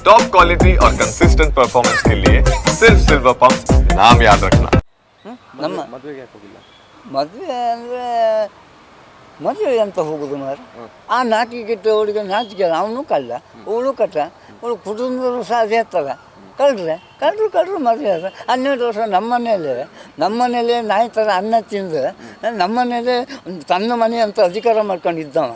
Top quality और consistent performance के लिए सिर्फ सिल्वर पंप नाम याद रखना ನಮ್ಮ ಮದುವೆಗೆ ಯಾಕೆ ಹೋಗಿಲ್ಲ ಮದುವೆ ಅಂದರೆ ಮದುವೆ ಅಂತ ಹೋಗುದು ಮಾರು ಆ ನಾಚಿಕೆಟ್ಟು ಅವಳಿಗೆ ನಾಚಿಕೆ ಅಲ್ಲ ಅವನು ಕಳ್ಳ ಅವಳು ಕಟ್ಟ ಅವಳು ಕುಟುಂಬದವರು ಸಹ ಅದೇ ಥರ ಕಳ್ರೆ ಕಳ್ಳರು ಕಳ್ಳರು ಮದುವೆ ಆದ ಹನ್ನೆರಡು ವರ್ಷ ನಮ್ಮ ಮನೆಯಲ್ಲೇ ನಮ್ಮ ನಾಯಿ ಥರ ಅನ್ನ ತಿಂದು ನಮ್ಮ ತನ್ನ ಮನೆ ಅಂತ ಅಧಿಕಾರ ಮಾಡ್ಕೊಂಡಿದ್ದವ.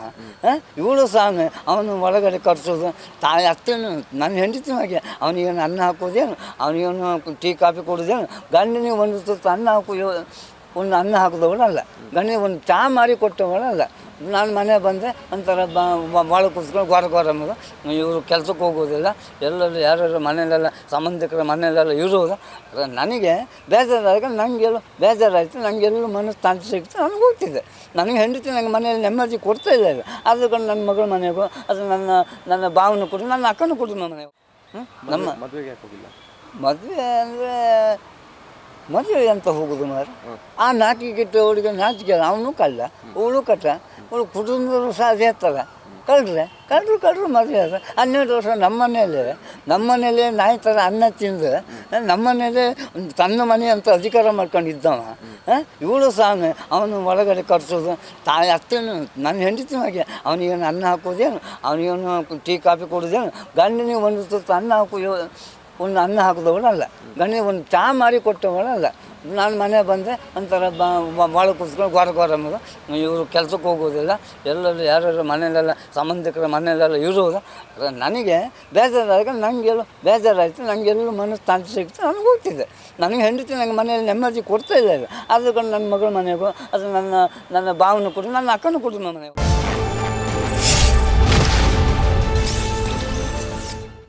ಇವಳು ಸಾಮೆ, ಅವನು ಒಳಗಡೆ ಕರ್ಸೋದು. ತಾಯಿ ಅತ್ತೇನು ನನ್ನ ಹೆಂಡತಿ ಹಾಗೆ, ಅವನಿಗೇನು ಅನ್ನ ಹಾಕೋದೇನು, ಅವನಿಗೇನು ಟೀ, ಕಾಫಿ ಕೊಡೋದೇನು, ಗಂಡನಿಗೆ ಒಂದು ತುತ್ತು ಅನ್ನ ಹಾಕೋ ಒಂದು ಅನ್ನ ಹಾಕಿದವಳಲ್ಲ. ಗಂಡನಿಗೆ ಒಂದು ಚಹಾ ಮಾರಿ ಕೊಟ್ಟವಳಲ್ಲ. ನಾನು ಮನೆ ಬಂದರೆ ಒಂಥರ ಭಾಳ ಕೂತ್ಕೊಂಡು ಗೋರ ಗೋರ ಅನ್ನೋದು ಇವರು ಕೆಲಸಕ್ಕೆ ಹೋಗೋದಿಲ್ಲ. ಎಲ್ಲರೂ ಯಾರ್ಯಾರು ಮನೆಯಲ್ಲೆಲ್ಲ ಸಂಬಂಧಿಕರ ಮನೆಯಲ್ಲೆಲ್ಲ ಇರೋದು ನನಗೆ ಬೇಜಾರಾದಾಗ ನನಗೆಲ್ಲೋ ಬೇಜಾರಾಯಿತು ನನಗೆಲ್ಲೂ ಮನಸ್ಸು ತಾಂತಿ ಸಿಗ್ತು ನನಗೆ ಹೋಗ್ತಿದ್ದೆ. ನನಗೆ ಹೆಂಡತಿ ನನಗೆ ಮನೆಯಲ್ಲಿ ನೆಮ್ಮದಿ ಕೊಡ್ತಾ ಇಲ್ಲ ಅದು ಕಂಡು ನನ್ನ ಮಗಳ ಮನೆಗೂ ಅದು ನನ್ನ ನನ್ನ ಭಾವನ ಕೊಡು ನನ್ನ ಅಕ್ಕನ ಕೊಡು ನಮ್ಮ ಮನೆಗೂ ಹ್ಮ್? ನಮ್ಮ ಮದುವೆಗೆ ಹೋಗಿಲ್ಲ? ಮದುವೆ ಅಂದರೆ ಮದುವೆ ಅಂತ ಹೋಗುದು ಮಾರು ಆ ನಾಚಿಕೆಟ್ಟು ಅವಳಿಗೆ ನಾಚಿಕೆ ಅವನು ಕಲ್ಲ ಅವಳು ಕಟ್ಟ ಅವಳು ಕುಟುಂಬದವರು ಸಹ ಅದೇ ಥರ ಕಳ್ರೆ ಕಳ್ಳರು ಕಳ್ಳರು ಮದುವೆ ಆದ ಹನ್ನೆರಡು ವರ್ಷ ನಮ್ಮ ಮನೆಯಲ್ಲೇ ನಾಯಿ ಥರ ಅನ್ನ ತಿಂದು ನಮ್ಮ ಒಂದು ತನ್ನ ಮನೆ ಅಂತ ಅಧಿಕಾರ ಮಾಡ್ಕೊಂಡಿದ್ದವ. ಇವಳು ಸಹ ಅವನು ಒಳಗಡೆ ಕಟ್ಸೋದು. ತಾಯಿ ಅತ್ತೇನು, ನನ್ನ ಹೆಂಡತಿ ಹಾಗೆ. ಅವನಿಗೇನು ಅನ್ನ ಹಾಕೋದೇನು? ಅವನಿಗೇನು ಟೀ, ಕಾಫಿ ಕೊಡೋದೇನು? ಗಂಡನಿಗೆ ಒಂದು ತುತ್ತು ಅನ್ನ ಹಾಕೋ, ಒಂದು ಅನ್ನ ಹಾಕಿದವಳಲ್ಲ. ಗಂಡನಿಗೆ ಒಂದು ಚಹಾ ಮಾರಿ ಕೊಟ್ಟವಳಲ್ಲ. ನಾನು ಮನೆ ಬಂದೆ ಒಂಥರ ಭಾಳ ಕೂತ್ಕೊಂಡು ಗೋರ ಗೋರ ಅನ್ನೋದು ಇವರು ಕೆಲಸಕ್ಕೆ ಹೋಗೋದಿಲ್ಲ. ಎಲ್ಲರೂ ಯಾರ್ಯಾರು ಮನೆಯಲ್ಲೆಲ್ಲ, ಸಂಬಂಧಿಕರ ಮನೆಯಲ್ಲೆಲ್ಲ ಇರೋದು ಅದ್ರ ನನಗೆ ಬೇಜಾರಾದಾಗ ನನಗೆಲ್ಲ ಬೇಜಾರಾಯಿತು ನನಗೆಲ್ಲೂ ಮನಸ್ಸು ತಾಂತಿ ಸಿಗ್ತು ನನಗೆ ಹೋಗ್ತಿದ್ದೆ ನನಗೆ ಹೆಂಡತಿ ನನಗೆ ಮನೆಯಲ್ಲಿ ನೆಮ್ಮದಿ ಕೊಡ್ತಾ ಇಲ್ಲ. ಕಂಡು ನನ್ನ ಮಗಳ ಮನೆಗೂ ಅದು ನನ್ನ ನನ್ನ ಭಾವನ ಕೊಡ್ತು ನನ್ನ ಅಕ್ಕನೂ ಕೊಡ್ತು ನನ್ನ ಮನೆಗೂ